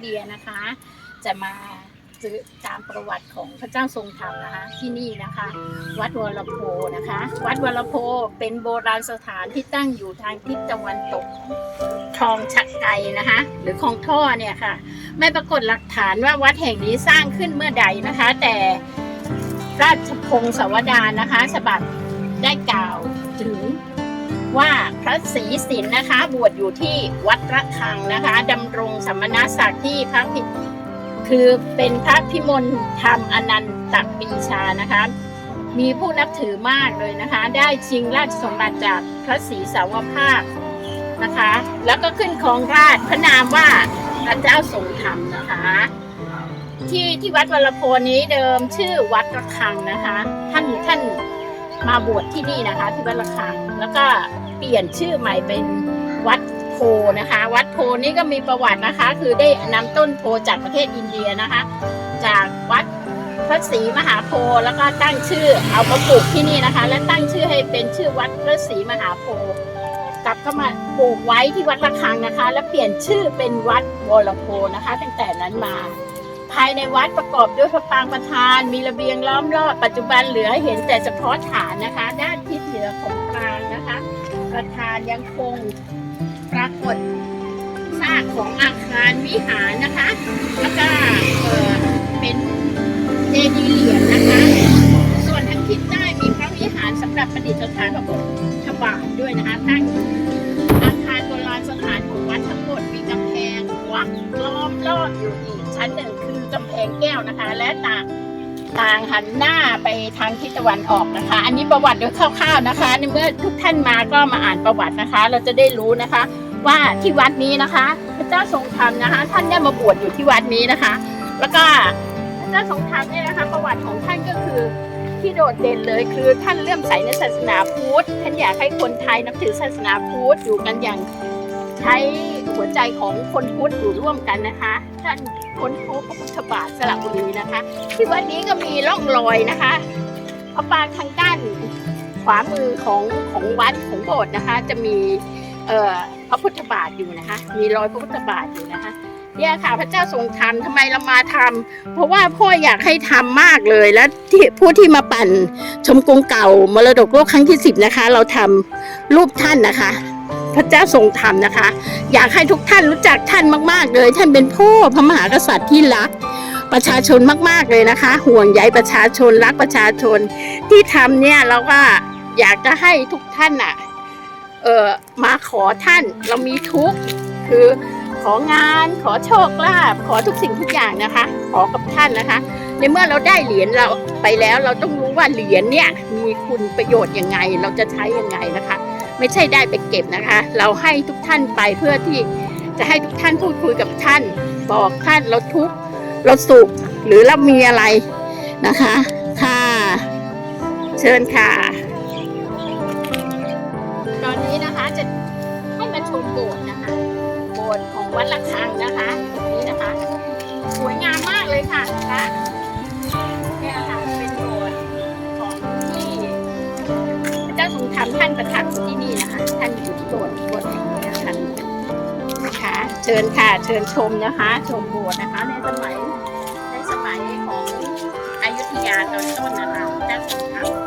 เดียนะคะ จะมาซื้อตามประวัติของพระเจ้าทรงธรรมนะคะ ที่นี่นะคะ วัดวรโพนะคะ วัดวรโพเป็นโบราณสถานที่ตั้งอยู่ทางทิศตะวันตกคลองชักไกนะคะ หรือคลองท่อเนี่ยค่ะ ไม่ปรากฏหลักฐานว่าวัดแห่งนี้สร้างขึ้นเมื่อใดนะคะ แต่ราชพงศาวดารนะคะฉบับได้กล่าวถึง ว่าพระศรีสินนะคะ บวชอยู่ที่วัดระฆังนะคะดำรงสมณศักดิ์ที่พระพิคือเป็นพระพิมลธรรมอนันตปีชานะคะ มีผู้นับถือมากเลยนะคะ ได้ชิงราชสมบัติจากพระศรีสาวภาคนะคะ แล้วก็ขึ้นครองราชพระนามว่าพระเจ้าทรงธรรมนะคะ ที่ที่วัดวรโพนี้เดิมชื่อวัดระฆังนะคะ ท่านท่านมาบวชที่นี่นะคะ ที่วัดระฆังแล้วก็ เปลี่ยนชื่อใหม่เป็นวัดโพนะคะ วัดโพนี้ก็มีประวัตินะคะ คือได้นำต้นโพจากประเทศอินเดียนะคะ จากวัดพระศรีมหาโพธิ์แล้วก็ตั้งชื่อเอามาปลูกที่นี่นะคะ และตั้งชื่อให้เป็นชื่อวัดพระศรีมหาโพธิ์กลับเข้ามาปลูกไว้ที่วัดระฆังนะคะ และเปลี่ยนชื่อเป็นวัดวรโพนะคะ ตั้งแต่นั้นมา ภายในวัดประกอบด้วยพระปรางประธาน มีระเบียงล้อมรอบปัจจุบันเหลือให้เห็นแต่เฉพาะฐานนะคะ ด้านทิศเหนือของปรางนะคะ ประธานยังคงปรากฏซากของอาคารวิหารนะคะ แล้วก็เอ่อเป็นเจดีย์เหรียญนะคะ ส่วนทางทิศใต้มีพระวิหารสำหรับประดิษฐานพระพุทธบาทด้วยนะคะตั้งอาคารโบราณสถานของวัดทั้งหมดมีกำแพงวัดล้อมรอบอยู่อีกชั้นหนึ่งคือกำแพงแก้วนะคะ และต่าง ต่างหันหน้าไปทางทิศตะวันออกนะคะ อันนี้ประวัติโดยคร่าวๆนะคะ ในเมื่อทุกท่านมาก็มาอ่านประวัตินะคะ เราจะได้รู้นะคะ ว่าที่วัดนี้นะคะ พระเจ้าทรงธรรมนะคะ ท่านได้มาบวชอยู่ที่วัดนี้นะคะ แล้วก็พระเจ้าทรงธรรมเนี่ยนะคะ ประวัติของท่านก็คือที่โดดเด่นเลยคือท่านเลื่อมใสในศาสนาพุทธท่านอยากให้คนไทยนับถือศาสนาพุทธอยู่กันอย่าง ช้หัวใจของคนพุทธอยู่ร่วมกันนะคะท่านค้นพบพระพุทธบาทสระบุรีนะคะ ที่วัดนี้ก็มีร่องรอยนะคะพระปรางทางด้านขวามือของของวัดของโบสถ์นะคะ จะมีเอ่อพระพุทธบาทอยู่นะคะ มีรอยพระพุทธบาทอยู่นะคะเนี่ยค่ะพระเจ้าทรงทำทำไมเรามาทำเพราะว่าพ่ออยากให้ทำมากเลยแล้วที่ผู้ที่มาปั่นชมกรุงเก่ามรดกโลกครั้งที่สิบนะคะ เราทำรูปท่านนะคะ พระเจ้าทรงธรรมนะคะ อยากให้ทุกท่านรู้จักท่านมาก ๆ เลย ท่านเป็นพ่อพระมหากษัตริย์ที่รักประชาชนมาก ๆ เลยนะคะ ห่วงใยประชาชนรักประชาชน ที่ทำเนี่ยเราก็อยากจะให้ทุกท่านน่ะเออมาขอท่านเรามีทุกคือของานขอโชคลาภขอทุกสิ่งทุกอย่างนะคะ ขอกับท่านนะคะ ในเมื่อเราได้เหรียญเราไปแล้วเราต้องรู้ว่าเหรียญเนี่ยมีคุณประโยชน์ยังไง เราจะใช้ยังไงนะคะ ไม่ใช่ได้ไปเก็บนะคะ เราให้ทุกท่านไปเพื่อที่จะให้ทุกท่านพูดคุยกับท่าน บอกท่านเราทุกข์เราสุขหรือเรามีอะไรนะคะ ค่ะ เชิญค่ะ ตอนนี้นะคะจะให้มาชมโบสถ์นะคะ โบสถ์ของวัดระฆังนะคะตรงนี้นะคะ สวยงามมากเลยค่ะนะ ระเจ้าทรงธรรมท่านประทับอยู่ที่นี่นะคะท่านอยู่ที่โบสถ์โบสถ์แห่งนี้นะคะนะคะเชิญค่ะเชิญชมนะคะ ชมโบสถ์นะคะ ในสมัยในสมัยของอยุธยาตอนต้นนะคะพระเจ้าทรงธรรม